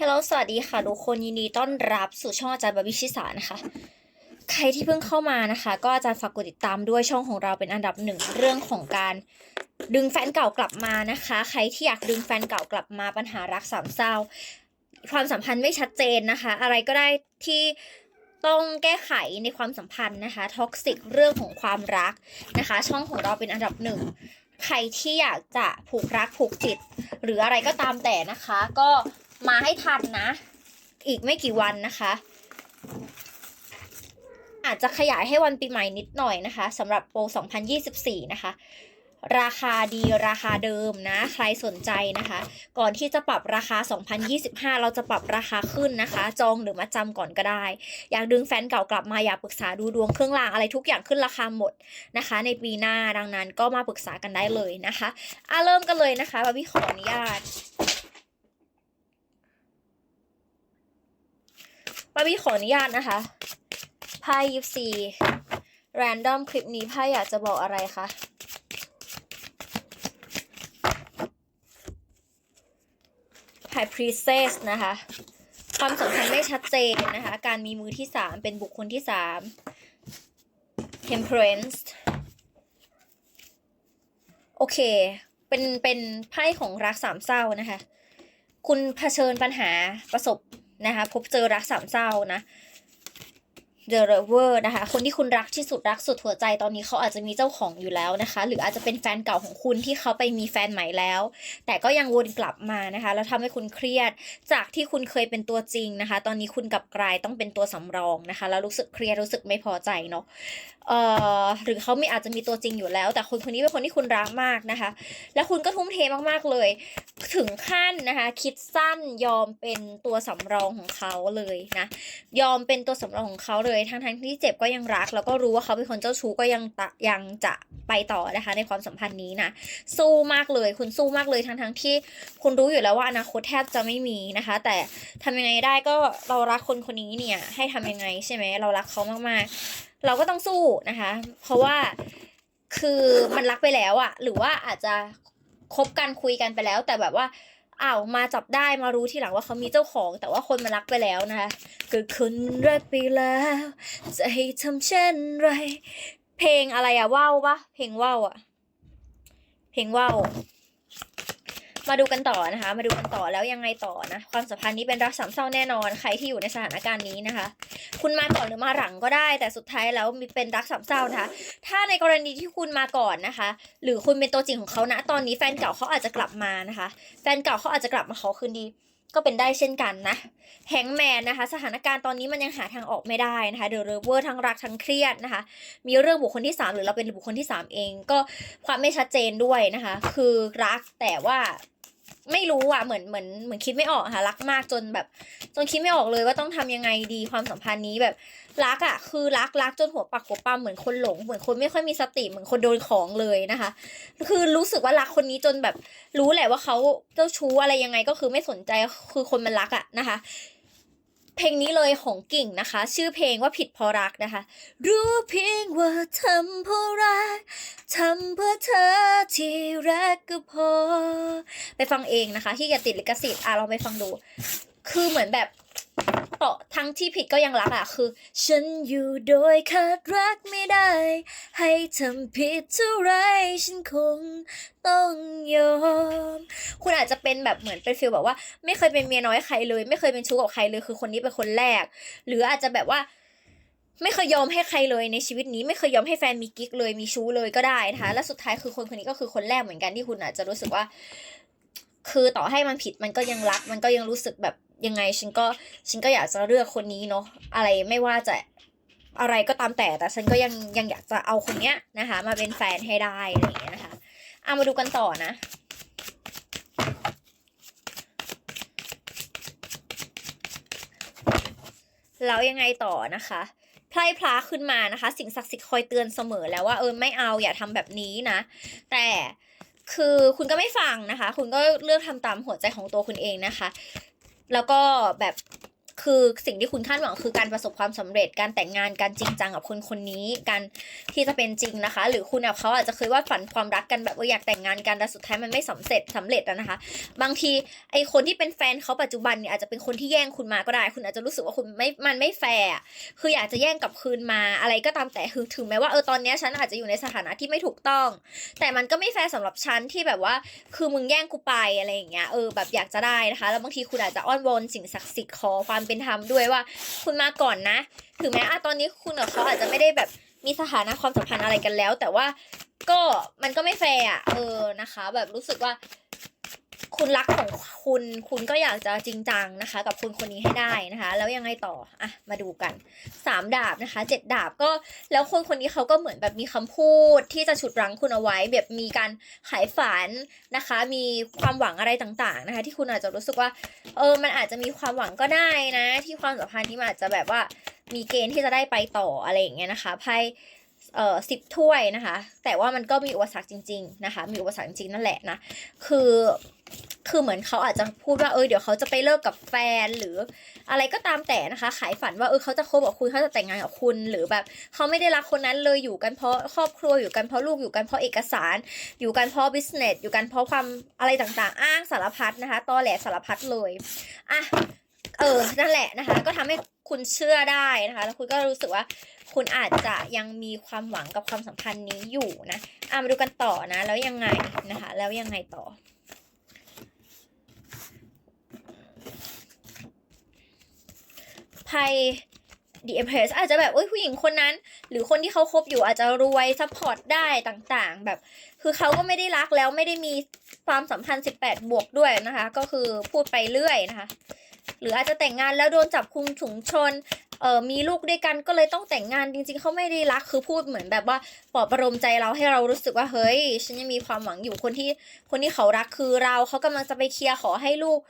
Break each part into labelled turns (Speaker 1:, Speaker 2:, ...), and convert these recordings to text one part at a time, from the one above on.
Speaker 1: ฮลโลสวัสดีค่ะทุกคนยินดีต้อนรับสู่ช่องอาจารย์บาบิชิสานะคะ ใครที่เพิ่งเข้ามานะคะ ก็อาจารย์ฝากกดติดตามด้วยช่องของเราเป็นอันดับหนึ่งเรื่องของการดึงแฟนเก่ากลับมานะคะ ใครที่อยากดึงแฟนเก่ากลับมาปัญหารักสามเศร้า ความสัมพันธ์ไม่ชัดเจนนะคะ อะไรก็ได้ที่ต้องแก้ไขในความสัมพันธ์นะคะท็อกซิกเรื่องของความรักนะคะ ช่องของเราเป็นอันดับหนึ่งใครที่อยากจะผูกรักผูกจิต หรืออะไรก็ตามแต่นะคะ ก็ มาให้ทันนะ อีกไม่กี่วันนะคะ อาจจะขยายให้วันปีใหม่นิดหน่อยนะคะสำหรับโปร 2024 นะคะ ราคาดีราคาเดิมนะ ใครสนใจนะคะ ก่อนที่จะปรับราคา 2025 เราจะปรับราคาขึ้นนะคะ จองหรือมาจำก่อนก็ได้ อยากดึงแฟนเก่ากลับมาอยากปรึกษาดูดวงเครื่องรางอะไรทุกอย่างขึ้นราคาหมดนะคะ ในปีหน้าดังนั้นก็มาปรึกษากันได้เลยนะคะอะเริ่มกันเลยนะคะบาร์บี้ขออนุญาต บาร์บี้ขออนุญาตนะคะไพ่ยิปซีแรนดอมคลิปนี้ไพ่อยากจะบอกอะไรคะไพ่พรีเซสนะคะ ความสัมพันธ์ไม่ชัดเจนนะคะ การมีมือที่สามเป็นบุคคลที่สาม Temperance โอเค เป็น เป็นไพ่ของรักสามเศร้านะคะ คุณเผชิญปัญหาประสบ นะคะ พบเจอรักสามเศร้านะ The Lover นะคะ คนที่คุณรักที่สุดรักสุดหัวใจตอนนี้เขาอาจจะมีเจ้าของอยู่แล้วนะคะ หรืออาจจะเป็นแฟนเก่าของคุณที่เขาไปมีแฟนใหม่แล้ว แต่ก็ยังวนกลับมานะคะ แล้วทำให้คุณเครียด จากที่คุณเคยเป็นตัวจริงนะคะ ตอนนี้คุณกลับกลายต้องเป็นตัวสำรองนะคะ แล้วรู้สึกเครียดรู้สึกไม่พอใจเนาะ เอ่อหรือเขาไม่อาจจะมีตัวจริงอยู่แล้ว แต่คนคนนี้เป็นคนที่คุณรักมากนะคะ และคุณก็ทุ่มเทมากๆเลย ถึงขั้นนะคะ คิดสั้นยอมเป็นตัวสำรองของเขาเลยนะยอมเป็นตัวสำรองของเขาเลยทั้งทั้งๆที่เจ็บก็ยังรัก แล้วก็รู้ว่าเขาเป็นคนเจ้าชู้ก็ยังตะยังจะไปต่อนะคะ ในความสัมพันธ์นี้นะสู้มากเลย คุณสู้มากเลยทั้งทั้งที่คุณรู้อยู่แล้วว่าอนาคตแทบจะไม่มีนะคะ แต่ทำยังไงได้ก็เรารักคนคนนี้เนี่ยให้ทำยังไงใช่ไหมเรารักเขามากๆ เราก็ต้องสู้นะคะ เพราะว่าคือมันรักไปแล้วอะหรือว่าอาจจะคบกันคุยกันไปแล้ว แต่แบบว่าอ้าวมาจับได้มารู้ทีหลังว่าเขามีเจ้าของ แต่ว่าคนมันรักไปแล้วนะคะก็คนรักไปแล้ว จะให้ทำเช่นไร เพลงอะไรอะว่าวปะเพลงว่าวอะเพลงว่าว มาดูกันต่อนะคะ มาดูกันต่อแล้วยังไงต่อนะ ความสัมพันธ์นี้เป็นรักสามเศร้าแน่นอน ใครที่อยู่ในสถานการณ์นี้นะคะ คุณมาก่อนหรือมาหลังก็ได้ แต่สุดท้ายแล้วมีเป็นรักสามเศร้านะคะ ถ้าในกรณีที่คุณมาก่อนนะคะ หรือคุณเป็นตัวจริงของเขานะตอนนี้แฟนเก่าเขาอาจจะกลับมานะคะ แฟนเก่าเขาอาจจะกลับมาขอคืนดีก็เป็นได้เช่นกันนะแฮงแมนนะคะ สถานการณ์ตอนนี้มันยังหาทางออกไม่ได้นะคะเดอะเรเวอร์ทั้งรักทั้งเครียดนะคะ มีเรื่องบุคคลที่ 3 หรือเราเป็นบุคคลที่ 3 เอง ก็ความไม่ชัดเจนด้วยนะคะ คือรักแต่ว่า ไม่รู้อะเหมือนเหมือนเหมือนคิดไม่ออกค่ะรักมากจนแบบจนคิดไม่ออกเลยว่าต้องทำยังไงดีความสัมพันธ์นี้แบบรักอะคือรักรักจนหัวปักหัวปั๊มเหมือนคนหลงเหมือนคนไม่ค่อยมีสติเหมือนคนโดนของเลยนะคะ คือรู้สึกว่ารักคนนี้จนแบบรู้แหละว่าเขาเจ้าชู้อะไรยังไงก็คือไม่สนใจคือคนมันรักอะนะคะ เพลงนี้เลยของกิ่งนะคะ ชื่อเพลงว่าผิดเพราะรักนะคะ รู้เพียงว่าทำเพราะรักทำเพื่อเธอที่รักก็พอ ไปฟังเองนะคะที่อย่าติดลิขสิทธิ์อะลองไปฟังดู คือเหมือนแบบ ต่อทั้งที่ผิดก็ยังรักอะคือ ฉันอยู่โดยขาดรักไม่ได้ ให้ทำผิดเท่าไรฉันคงต้องยอม คุณอาจจะเป็นแบบเหมือนเป็นฟีลแบบว่า ไม่เคยเป็นเมียน้อยใครเลย ไม่เคยเป็นชู้กับใครเลย คือคนนี้เป็นคนแรก หรืออาจจะแบบว่า ไม่เคยยอมให้ใครเลยในชีวิตนี้ ไม่เคยยอมให้แฟนมีกิ๊กเลยมีชู้เลยก็ได้นะคะและสุดท้ายคือคนคนนี้ก็คือคนแรกเหมือนกันที่คุณอาจจะรู้สึกว่า คือต่อให้มันผิดมันก็ยังรัก มันก็ยังรู้สึกแบบ ยังไงฉันก็ฉันก็อยากจะเลือกคนนี้เนาะอะไรไม่ว่าจะอะไรก็ตามแต่แต่ฉันก็ยังยังอยากจะเอาคนเนี้ยนะคะ มาเป็นแฟนให้ได้อะไรอย่างเงี้ยนะคะเอามาดูกันต่อนะแล้วยังไงต่อนะคะไพร่พลาขึ้นมานะคะ สิ่งศักดิ์สิทธิ์คอยเตือนเสมอแล้วว่าเออไม่เอาอย่าทำแบบนี้นะ แต่คือคุณก็ไม่ฟังนะคะ คุณก็เลือกทำตามหัวใจของตัวคุณเองนะคะ แล้วก็แบบ คือสิ่งที่คุณคาดหวังคือการประสบความสำเร็จการแต่งงานการจริงจังกับคนคนนี้การที่จะเป็นจริงนะคะ หรือคุณกับเขาอาจจะเคยว่าฝันความรักกันแบบว่าอยากแต่งงานกันแต่สุดท้ายมันไม่สำเร็จสำเร็จอะนะคะ บางทีไอคนที่เป็นแฟนเขาปัจจุบันเนี่ยอาจจะเป็นคนที่แย่งคุณมาก็ได้ คุณอาจจะรู้สึกว่าคุณไม่มันไม่แฟร์คืออยากจะแย่งกลับคืนมาอะไรก็ตามแต่คือถึงแม้ว่าเออตอนนี้ฉันอาจจะอยู่ในสถานะที่ไม่ถูกต้อง แต่มันก็ไม่แฟร์สำหรับฉันที่แบบว่า คือมึงแย่งกูไปอะไรอย่างเงี้ยเออแบบอยากจะได้นะคะ แล้วบางทีคุณอาจจะอ้อนวอนสิ่งศักดิ์สิทธิ์ขอความเป็นธรรมด้วยว่า คุณมาก่อนนะ ถึงแม้อะตอนนี้คุณกับเขาอาจจะไม่ได้แบบมีสถานะความสัมพันธ์อะไรกันแล้ว แต่ว่าก็มันก็ไม่แฟร์อะเออนะคะ แบบรู้สึกว่า คุณรักของคุณคุณก็อยากจะจริงจังนะคะ กับคุณคนนี้ให้ได้นะคะ แล้วยังไงต่ออะมาดูกันสามดาบนะคะเจ็ดดาบก็แล้วคนคนนี้เขาก็เหมือนแบบมีคำพูดที่จะฉุดรั้งคุณเอาไว้ แบบมีการขายฝันนะคะ มีความหวังอะไรต่างๆนะคะ ที่คุณอาจจะรู้สึกว่า เออมันอาจจะมีความหวังก็ได้นะ ที่ความสัมพันธ์นี้มันอาจจะแบบว่ามีเกณฑ์ที่จะได้ไปต่ออะไรอย่างเงี้ยนะคะไพ่ เอ่อสิบถ้วยนะคะ แต่ว่ามันก็มีอุปสรรคจริง ๆ นะคะ มีอุปสรรคจริงนั่นแหละนะ คือคือเหมือนเขาอาจจะพูดว่าเออเดี๋ยวเขาจะไปเลิกกับแฟนหรืออะไรก็ตามแต่นะคะ ขายฝันว่าเออเขาจะคบกับคุณเขาจะแต่งงานกับคุณ หรือแบบเขาไม่ได้รักคนนั้นเลยอยู่กันเพราะครอบครัวอยู่กันเพราะลูกอยู่กันเพราะเอกสาร อยู่กันเพราะบิสเนสอยู่กันเพราะความอะไรต่างๆ อ้างสารพัดนะคะตอแหลสารพัดเลยอะเออนั่นแหละนะคะ ก็ทำให้ คุณเชื่อได้นะคะ แล้วคุณก็รู้สึกว่าคุณอาจจะยังมีความหวังกับความสัมพันธ์นี้อยู่นะอะมาดูกันต่อนะ แล้วยังไงนะคะ แล้วยังไงต่อไพ่ดีเอเพรสอาจจะแบบเอ้ยผู้หญิงคนนั้น หรือคนที่เขาคบอยู่อาจจะรวยซัพพอร์ตได้ต่างๆ แบบ คือเขาก็ไม่ได้รักแล้วไม่ได้มีความสัมพันธ์ 18 บวกด้วยนะคะ ก็คือพูดไปเรื่อยนะคะ หรืออาจจะแต่งงานแล้วโดนจับคุมถุงชนเออมีลูกด้วยกันก็เลยต้องแต่งงานจริง ๆเขาไม่ได้รักคือพูดเหมือนแบบว่าปลอบประโลมใจเราให้เรารู้สึกว่าเฮ้ย ฉันยังมีความหวังอยู่คนที่คนที่เขารักคือเราเขากำลังจะไปเคลียร์ขอให้ลูก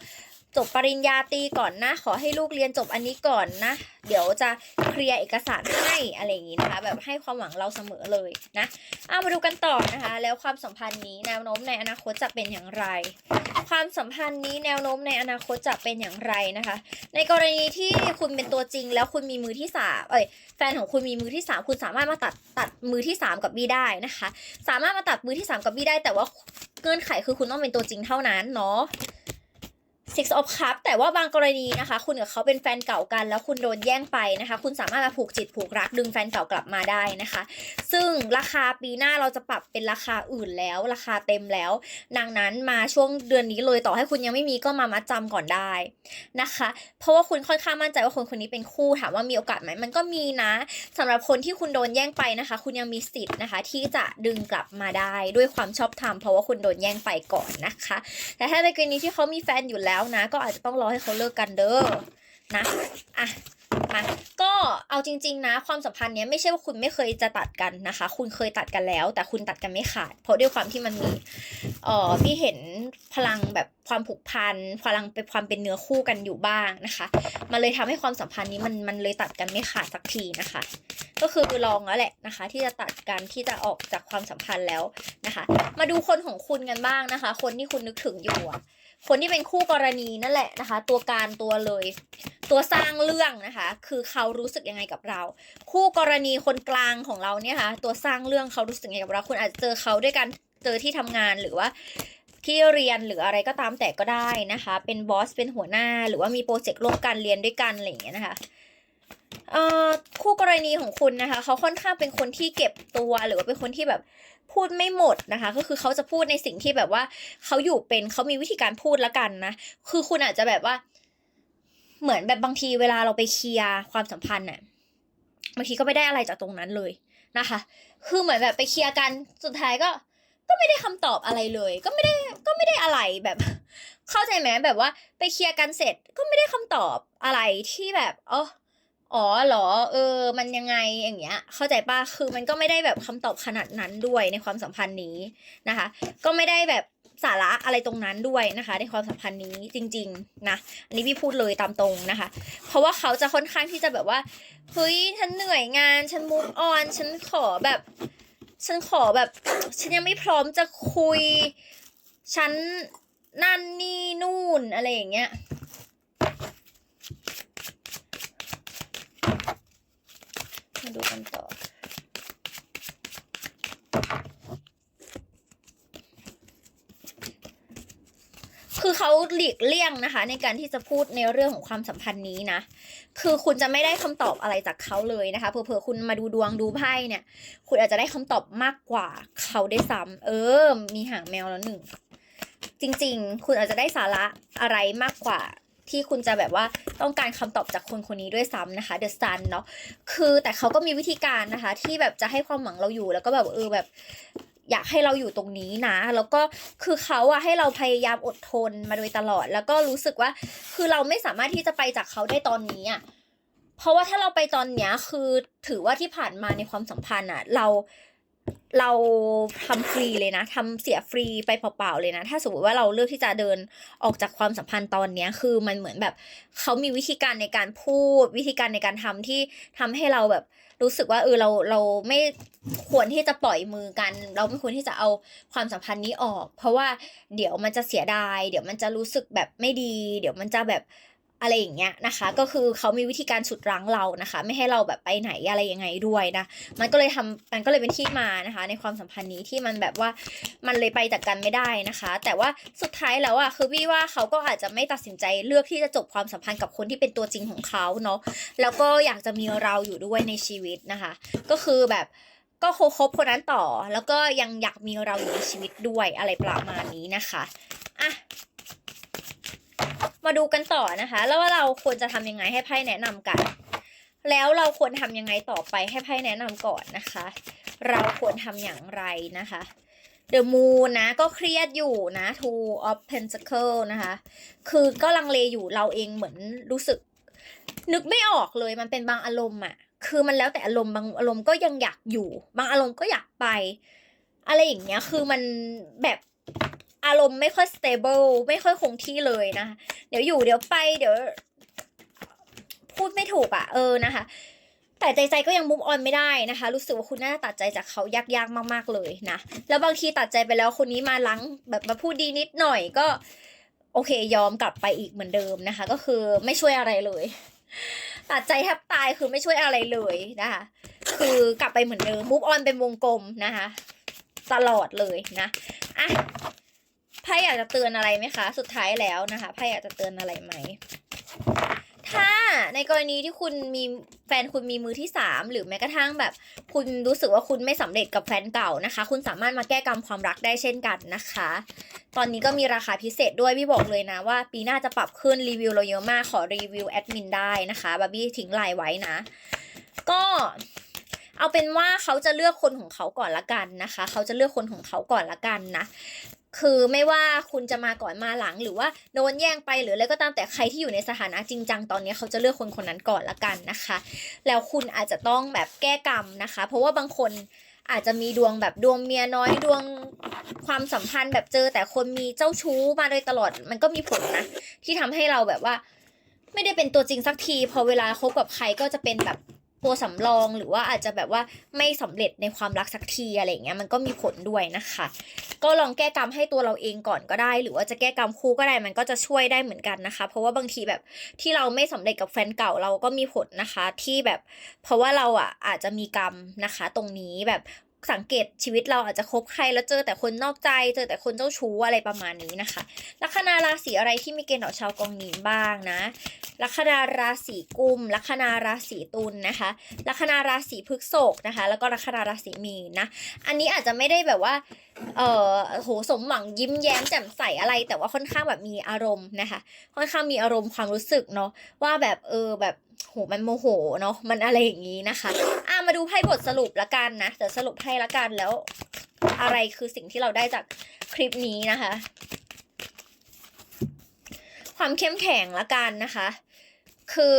Speaker 1: จบปริญญาตรีก่อนนะ ขอให้ลูกเรียนจบอันนี้ก่อนนะ เดี๋ยวจะเคลียร์เอกสารให้อะไรอย่างนี้นะคะ แบบให้ความหวังเราเสมอเลยนะเอามาดูกันต่อนะคะ แล้วความสัมพันธ์นี้แนวโน้มในอนาคตจะเป็นอย่างไร ความสัมพันธ์นี้แนวโน้มในอนาคตจะเป็นอย่างไรนะคะ ในกรณีที่คุณเป็นตัวจริง แล้วคุณมีมือที่สามเอ้ยแฟนของคุณมีมือที่สามคุณสามารถมาตัดตัดมือที่สามกับบี้ได้นะคะ สามารถมาตัดมือที่สามกับบี้ได้ แต่ว่าเงื่อนไขคือคุณต้องเป็นตัวจริงเท่านั้นเนาะ Six of cups แต่ว่าบางกรณีนะคะ คุณกับเขาเป็นแฟนเก่ากัน แล้วคุณโดนแย่งไปนะคะ คุณสามารถมาผูกจิตผูกรักดึงแฟนเก่ากลับมาได้นะคะ ซึ่งราคาปีหน้าเราจะปรับเป็นราคาอื่นแล้ว ราคาเต็มแล้ว ดังนั้นมาช่วงเดือนนี้เลยต่อให้คุณยังไม่มีก็มามัดจำก่อนได้นะคะ เพราะว่าคุณค่อนข้างมั่นใจว่าคนคนนี้เป็นคู่ถามว่ามีโอกาสไหมมันก็มีนะสำหรับคนที่คุณโดนแย่งไปนะคะ คุณยังมีสิทธิ์นะคะ ที่จะดึงกลับมาได้ด้วยความชอบธรรมเพราะว่าคุณโดนแย่งไปก่อนนะคะ แต่ถ้าในกรณีที่เขามีแฟนอยู่แล้วแล้วนะ ก็อาจจะต้องรอให้เขาเลิกกันเด้อนะอะมาก็เอาจริง ๆ นะ ความสัมพันธ์เนี้ยไม่ใช่ว่าคุณไม่เคยจะตัดกันนะคะ คุณเคยตัดกันแล้ว แต่คุณตัดกันไม่ขาด เพราะด้วยความที่มันมีเอ่อพี่เห็นพลังแบบความผูกพันพลังเป็นความเป็นเนื้อคู่กันอยู่บ้างนะคะมันเลยทำให้ความสัมพันธ์นี้มันมันเลยตัดกันไม่ขาดสักทีนะคะ ก็คือลองแล้วแหละนะคะ ที่จะตัดกันที่จะออกจากความสัมพันธ์แล้วนะคะ มาดูคนของคุณกันบ้างนะคะ คนที่คุณนึกถึงอยู่ คนที่เป็นคู่กรณีนั่นแหละนะคะ ตัวการตัวเลย ตัวสร้างเรื่องนะคะ คือเขารู้สึกยังไงกับเรา คู่กรณีคนกลางของเราเนี่ยค่ะตัวสร้างเรื่องเขารู้สึกยังไงกับเราคุณอาจจะเจอเขาด้วยกันเจอที่ทำงานหรือว่าที่เรียนหรืออะไรก็ตามแต่ก็ได้นะคะ เป็นบอสเป็นหัวหน้าหรือว่ามีโปรเจกต์ร่วมกันเรียนด้วยกันอะไรอย่างเงี้ยนะคะ คู่กรณีของคุณนะคะเขาค่อนข้างเป็นคนที่เก็บตัวหรือว่าเป็นคนที่แบบพูดไม่หมดนะคะ ก็คือเขาจะพูดในสิ่งที่แบบว่าเขาอยู่เป็นเขามีวิธีการพูดละกันนะ คือคุณอาจจะแบบว่า เหมือนแบบบางทีเวลาเราไปเคลียร์ความสัมพันธ์น่ะบางทีก็ไม่ได้อะไรจากตรงนั้นเลยนะคะ คือเหมือนแบบไปเคลียร์กันสุดท้ายก็ ก็ไม่ได้คำตอบอะไรเลย ก็ไม่ได้ก็ไม่ได้อะไรแบบ เข้าใจไหมแบบว่า ไปเคลียร์กันเสร็จก็ไม่ได้คำตอบอะไรที่แบบอ๋อ อ๋อเหรอ เออ มันยังไงอย่างเงี้ย เข้าใจป่ะคือมันก็ไม่ได้แบบคำตอบขนาดนั้นด้วยในความสัมพันธ์นี้นะคะ ก็ไม่ได้แบบสาระอะไรตรงนั้นด้วยนะคะ ในความสัมพันธ์นี้จริง ๆ นะอันนี้พี่พูดเลยตามตรงนะคะ เพราะว่าเขาจะค่อนข้างที่จะแบบว่าเฮ้ยฉันเหนื่อยงานฉันมุกออนฉันขอแบบ ฉันขอแบบ ฉันยังไม่พร้อมจะคุย ฉันนั่นนี่นู่นอะไรอย่างเงี้ย มาดูกันต่อ คือเขาหลีกเลี่ยงนะคะ ในการที่จะพูดในเรื่องของความสัมพันธ์นี้นะ คือคุณจะไม่ได้คำตอบอะไรจากเขาเลยนะคะ เผื่อๆคุณมาดูดวงดูไพ่เนี่ย คุณอาจจะได้คำตอบมากกว่าเขาได้ซ้ำเออ มีหางแมวแล้วหนึ่ง จริง ๆ คุณอาจจะได้สาระอะไรมากกว่า ที่คุณจะแบบว่าต้องการคำตอบจากคนคนนี้ด้วยซ้ำนะคะ The Sun เนาะคือแต่เขาก็มีวิธีการนะคะ ที่แบบจะให้ความหวังเราอยู่แล้วก็แบบเออแบบอยากให้เราอยู่ตรงนี้นะ แล้วก็คือเขาอะให้เราพยายามอดทนมาโดยตลอด แล้วก็รู้สึกว่า คือเราไม่สามารถที่จะไปจากเขาได้ตอนนี้อะเพราะว่าถ้าเราไปตอนเนี้ยคือถือว่าที่ผ่านมาในความสัมพันธ์อะเรา เราทำฟรีเลยนะทำเสียฟรีไปเปล่าๆเลยนะ ถ้าสมมติว่าเราเลือกที่จะเดินออกจากความสัมพันธ์ตอนเนี้ย คือมันเหมือนแบบเขามีวิธีการในการพูด วิธีการในการทำที่ทำให้เราแบบรู้สึกว่าเออเราเราไม่ควรที่จะปล่อยมือกัน เราไม่ควรที่จะเอาความสัมพันธ์นี้ออก เพราะว่าเดี๋ยวมันจะเสียดาย เดี๋ยวมันจะรู้สึกแบบไม่ดี เดี๋ยวมันจะแบบ อะไรอย่างเงี้ยนะคะ ก็คือเขามีวิธีการฉุดรั้งเรานะคะ ไม่ให้เราแบบไปไหนอะไรยังไงด้วยนะ มันก็เลยทำมันก็เลยเป็นที่มานะคะ ในความสัมพันธ์นี้ที่มันแบบว่ามันเลยไปจากกันไม่ได้นะคะ แต่ว่าสุดท้ายแล้วอะคือวี่ว่าเขาก็อาจจะไม่ตัดสินใจเลือกที่จะจบความสัมพันธ์กับคนที่เป็นตัวจริงของเขาเนาะแล้วก็อยากจะมีเราอยู่ด้วยในชีวิตนะคะ ก็คือแบบก็คบคนนั้นต่อ แล้วก็ยังอยากมีเราอยู่ในชีวิตด้วยอะไรประมาณนี้นะคะอะ มาดูกันต่อนะคะ แล้วว่าเราควรจะทำยังไงให้ไพ่แนะนำกัน แล้วเราควรทำยังไงต่อไปให้ไพ่แนะนำก่อนนะคะ เราควรทำอย่างไรนะคะ The Moon นะก็เครียดอยู่นะ Two of Pentacle นะคะ คือก็ลังเลอยู่เราเองเหมือนรู้สึก นึกไม่ออกเลยมันเป็นบางอารมณ์อะคือมันแล้วแต่อารมณ์บางอารมณ์ก็ยังอยากอยู่ บางอารมณ์ก็อยากไป อะไรอย่างเงี้ยคือมันแบบ อารมณ์ไม่ค่อย stable ไม่ค่อยคงที่เลยนะคะเดี๋ยวอยู่เดี๋ยวไปเดี๋ยว พูดไม่ถูกอะเออนะคะ แต่ใจใจก็ยังมุมออนไม่ได้นะคะ รู้สึกว่าคุณน่าจะตัดใจจากเขายากๆมาก ๆเลยนะแล้วบางทีตัดใจไปแล้วคนนี้มาลังแบบมาพูดดีนิดหน่อยก็โอเคยอมกลับไปอีกเหมือนเดิมนะคะ ก็คือไม่ช่วยอะไรเลย ตัดใจแทบตายคือไม่ช่วยอะไรเลยนะคะ คือกลับไปเหมือนเดิมมุกออนเป็นวงกลมนะคะ ตลอดเลยนะอะ ไพ่อยากจะเตือนอะไรไหมคะ สุดท้ายแล้วนะคะไพ่อยากจะเตือนอะไรไหม ถ้าในกรณีที่คุณมีแฟนคุณมีมือที่สามหรือแม้กระทั่งแบบ คุณรู้สึกว่าคุณไม่สำเร็จกับแฟนเก่านะคะ คุณสามารถมาแก้กรรมความรักได้เช่นกันนะคะ ตอนนี้ก็มีราคาพิเศษด้วยพี่บอกเลยนะว่า ปีหน้าจะปรับขึ้นรีวิวเราเยอะมากขอรีวิวแอดมินได้นะคะบาร์บี้ทิ้งไลน์ไว้นะ ก็เอาเป็นว่าเขาจะเลือกคนของเขาก่อนละกันนะคะ เขาจะเลือกคนของเขาก่อนละกันนะ คือไม่ว่าคุณจะมาก่อนมาหลัง หรือว่าโดนแย่งไปหรืออะไรก็ตามแต่ใครที่อยู่ในสถานะจริงจังตอนนี้เขาจะเลือกคนคนนั้นก่อนละกันนะคะ แล้วคุณอาจจะต้องแบบแก้กรรมนะคะ เพราะว่าบางคนอาจจะมีดวงแบบดวงเมียน้อยดวงความสัมพันธ์แบบเจอแต่คนมีเจ้าชู้มาโดยตลอดมันก็มีผลนะ ที่ทำให้เราแบบว่า ไม่ได้เป็นตัวจริงสักที พอเวลาคบกับใครก็จะเป็นแบบ ตัวสำรองหรือว่าอาจจะแบบว่าไม่สำเร็จในความรักสักทีอะไรเงี้ยมันก็มีผลด้วยนะคะ ก็ลองแก้กรรมให้ตัวเราเองก่อนก็ได้ หรือว่าจะแก้กรรมคู่ก็ได้มันก็จะช่วยได้เหมือนกันนะคะ เพราะว่าบางทีแบบที่เราไม่สำเร็จกับแฟนเก่าเราก็มีผลนะคะที่แบบ เพราะว่าเราอะอาจจะมีกรรมนะคะ ตรงนี้แบบ สังเกตชีวิตเราอาจจะคบใครแล้วเจอแต่คนนอกใจ เจอแต่คนเจ้าชู้อะไรประมาณนี้นะคะ ลัคนาราศีอะไรที่มีเกณฑ์ต่อชาวกองหนิมบ้างนะ ลัคนาราศีกุม ลัคนาราศีตุลนะคะ ลัคนาราศีพฤษภนะคะ แล้วก็ลัคนาราศีมีนนะ อันนี้อาจจะไม่ได้แบบว่า เออโหสมหวังยิ้มแย้มแจ่มใสอะไร แต่ว่าค่อนข้างแบบมีอารมณ์นะคะ ค่อนข้างมีอารมณ์ความรู้สึกเนาะว่าแบบเออแบบโหมันโมโหเนาะมันอะไรอย่างนี้นะคะ มาดูไพ่บทสรุปละกันนะ เดี๋ยวสรุปให้ละกันแล้ว อะไรคือสิ่งที่เราได้จากคลิปนี้นะคะ ความเข้มแข็งละกันนะคะ คือ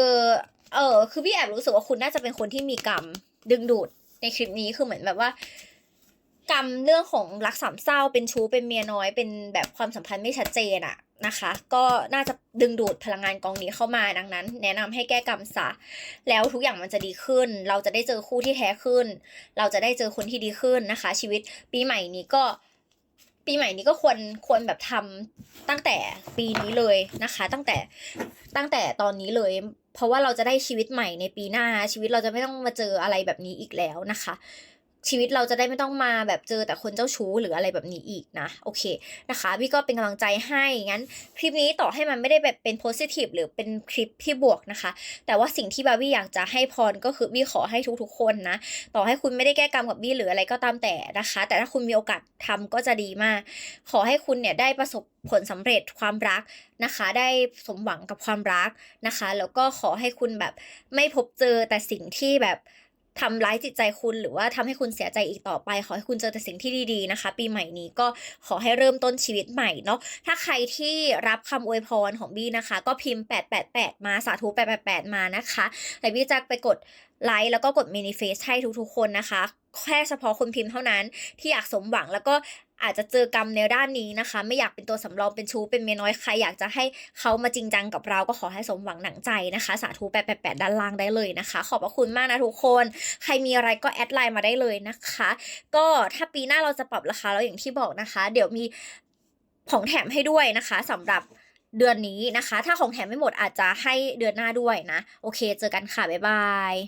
Speaker 1: เออคือพี่แอบรู้สึกว่าคุณน่าจะเป็นคนที่มีกรรมดึงดูดในคลิปนี้คือเหมือนแบบว่ากรรมเรื่องของรักสามเศร้าเป็นชู้เป็นเมียน้อยเป็นแบบความสัมพันธ์ไม่ชัดเจนอะ นะคะ ก็น่าจะดึงดูดพลังงานกองนี้เข้ามาดังนั้น แนะนำให้แก้กรรมซะแล้วทุกอย่างมันจะดีขึ้น เราจะได้เจอคู่ที่แท้ขึ้น เราจะได้เจอคนที่ดีขึ้นนะคะ ชีวิตปีใหม่นี้ก็ปีใหม่นี้ก็ควรควรแบบทำตั้งแต่ปีนี้เลยนะคะ ตั้งแต่ตั้งแต่ตอนนี้เลย เพราะว่าเราจะได้ชีวิตใหม่ในปีหน้าชีวิตเราจะไม่ต้องมาเจออะไรแบบนี้อีกแล้วนะคะ ชีวิตเราจะได้ไม่ต้องมาแบบเจอแต่คนเจ้าชู้หรืออะไรแบบนี้อีกนะโอเคนะคะพี่ก็เป็นกำลังใจให้งั้นคลิปนี้ต่อให้มันไม่ได้แบบเป็นโพสิทีฟหรือเป็นคลิปที่บวกนะคะ แต่ว่าสิ่งที่บาร์บี้อยากจะให้พรก็คือบี้ขอให้ทุกๆคนนะต่อให้คุณไม่ได้แก้กรรมกับบี้หรืออะไรก็ตามแต่นะคะ แต่ถ้าคุณมีโอกาสทำก็จะดีมาก ขอให้คุณเนี่ยได้ประสบผลสำเร็จความรักนะคะ ได้สมหวังกับความรักนะคะ แล้วก็ขอให้คุณแบบไม่พบเจอแต่สิ่งที่แบบ ทำร้ายจิตใจคุณหรือว่าทำให้คุณเสียใจอีกต่อไป ขอให้คุณเจอแต่สิ่งที่ดีๆนะคะ ปีใหม่นี้ก็ขอให้เริ่มต้นชีวิตใหม่เนาะถ้าใครที่รับคำอวยพรของบี้นะคะ ก็พิมพ์ 888 มาสาธุ888 มานะคะแต่บี้จะไปกดไลค์แล้วก็กดมินิเฟสให้ทุกๆคนนะคะ แค่เฉพาะคนพิมพ์เท่านั้นที่อยากสมหวังแล้วก็ อาจจะเจอกรรมในด้านนี้นะคะ ไม่อยากเป็นตัวสำรองเป็นชู้เป็นเมียน้อยใครอยากจะให้เขามาจริงจังกับเราก็ขอให้สมหวังหนังใจนะคะ สาธุ888ด้านล่างได้เลยนะคะ ขอบพระคุณมากนะทุกคน ใครมีอะไรก็แอดไลน์มาได้เลยนะคะ ก็ถ้าปีหน้าเราจะปรับราคาแล้วอย่างที่บอกนะคะ เดี๋ยวมีของแถมให้ด้วยนะคะสำหรับเดือนนี้นะคะ ถ้าของแถมไม่หมดอาจจะให้เดือนหน้าด้วยนะ โอเค เจอกันค่ะ บ๊ายบาย